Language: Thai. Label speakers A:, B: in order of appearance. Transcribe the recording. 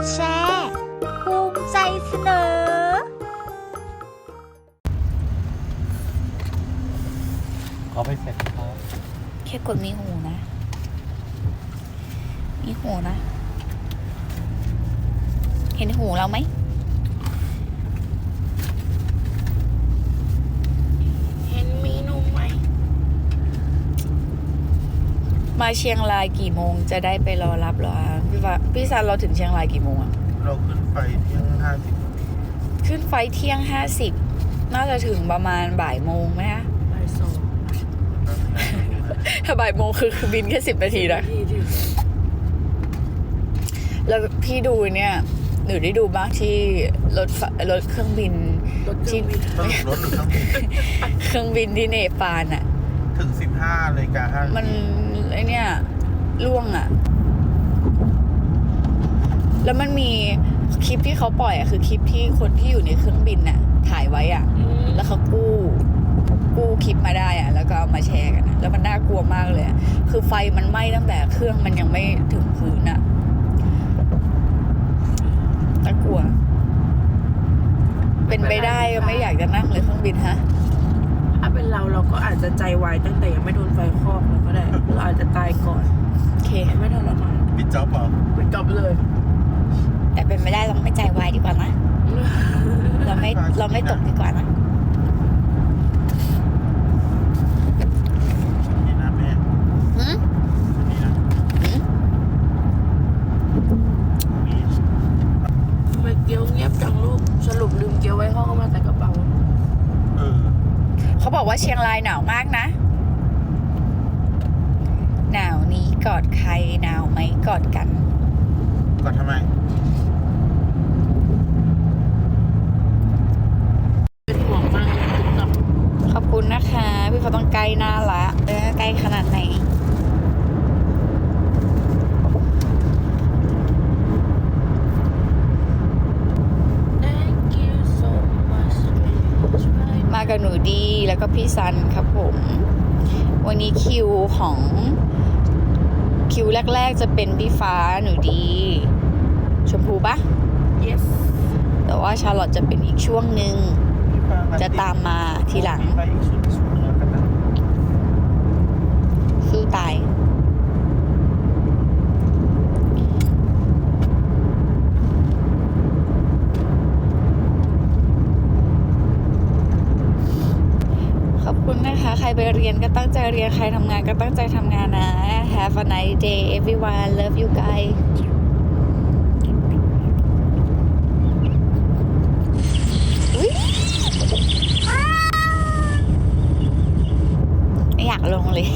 A: ดแชร์ภูมิใจเสนอ
B: ขอไปเสร็จครับ
C: แค่กดมีหูนะ มีหูนะ เห็นหูเราไหม เห็นมีนุ่มไหม มาเชียงรายกี่โมงจะได้ไปรอรับเหรอพี่ฟ้าพี่ซันเราถึงเชียงรายกี่โมงอะ
B: เราขึ้นไฟเที่ยงห้าสิบ
C: ขึ้นไฟท์เที่ยงห้าสิบน่าจะถึงประมาณบ่ายโมงไหมคะ
D: บ่ายสอง
C: ถ้าบ่ายโมงคือคือบินแค่สิบนาทีนะ
D: ที่ถึง
C: แล้วพี่ดูเนี่ยหนูได้ดูบ้างที่รถไฟรถเครื่องบิน
D: รถเครื่องบิน
B: ต้องรถหรือเครื่องบิน
C: เครื่องบินที่เนปาลอะ
B: ถึงสิบ ห้านาฬิกาห้า
C: มั
B: มัน
C: ไอเนี่ยล่วงอะแล้วมันมีคลิปที่เขาปล่อยอะคือคลิปที่คนที่อยู่ในเครื่องบินน่ะถ่ายไว้อะแล้วเขากู้กู้คลิปมาได้อะแล้วก็เอามาแชร์กันอะแล้วมันน่ากลัวมากเลยอะคือไฟมันไหม้ตั้งแต่เครื่องมันยังไม่ถึงพื้นอะน่ากลัว เป็นไปได้ก็ไม่อยากจะนั่งเลยเครื่องบินฮะ
D: ถ้าเป็นเราเราก็อาจจะใจวายตั้งแต่ยังไม่โดนไฟคลอกเราก็ได้ เราอาจจะตายก่อน
C: โอเค
D: ไม่ทรมาน
B: บิดจ็อบเปล่า
D: ไปกลับเลย
C: แต่เป็นไม่ได้เราไม่ใจวายดีกว่านะ เราไม่เราไม่ตกดีกว่านะ
B: นี่นะแม่
C: หืม
B: นี่นะ
C: หืม
B: มี
D: ทำไมเกี๊ยวเงียบจังลูก สรุปลืมเกี๊ยวไว้ห้องเอามาใส่กระเป๋า
B: เออ
C: เขา บอกว่าเชียงรายหนาวมากนะ หนาวนี้กอดใครหนาวไหมกอดกัน
B: ก่อนทำไม
D: เป็นห่วงมากเลยติ๊กต็อก
C: ขอบคุณนะคะ พี่เขาต้องใกล้หน้าละเออใกล้ขนาดไหน มากับหนูดีแล้วก็พี่ซันครับผม วันนี้คิวของคิวแรก ๆ จะเป็นพี่ฟ้าหนูดี ชมพูปะ
D: yes
C: แต่ว่าชาลอตจะเป็นอีกช่วงหนึ่ง
B: พี่ฟ้
C: จะตามมาทีหลัง
B: ไปอีกชุดชุดหนึงแล้วกันนะ
C: สู้ตาย ใครไปเรียนก็ตั้งใจเรียน ใครทำงานก็ตั้งใจทำงานนะ Have a nice day everyone love you guys อยากลงเลย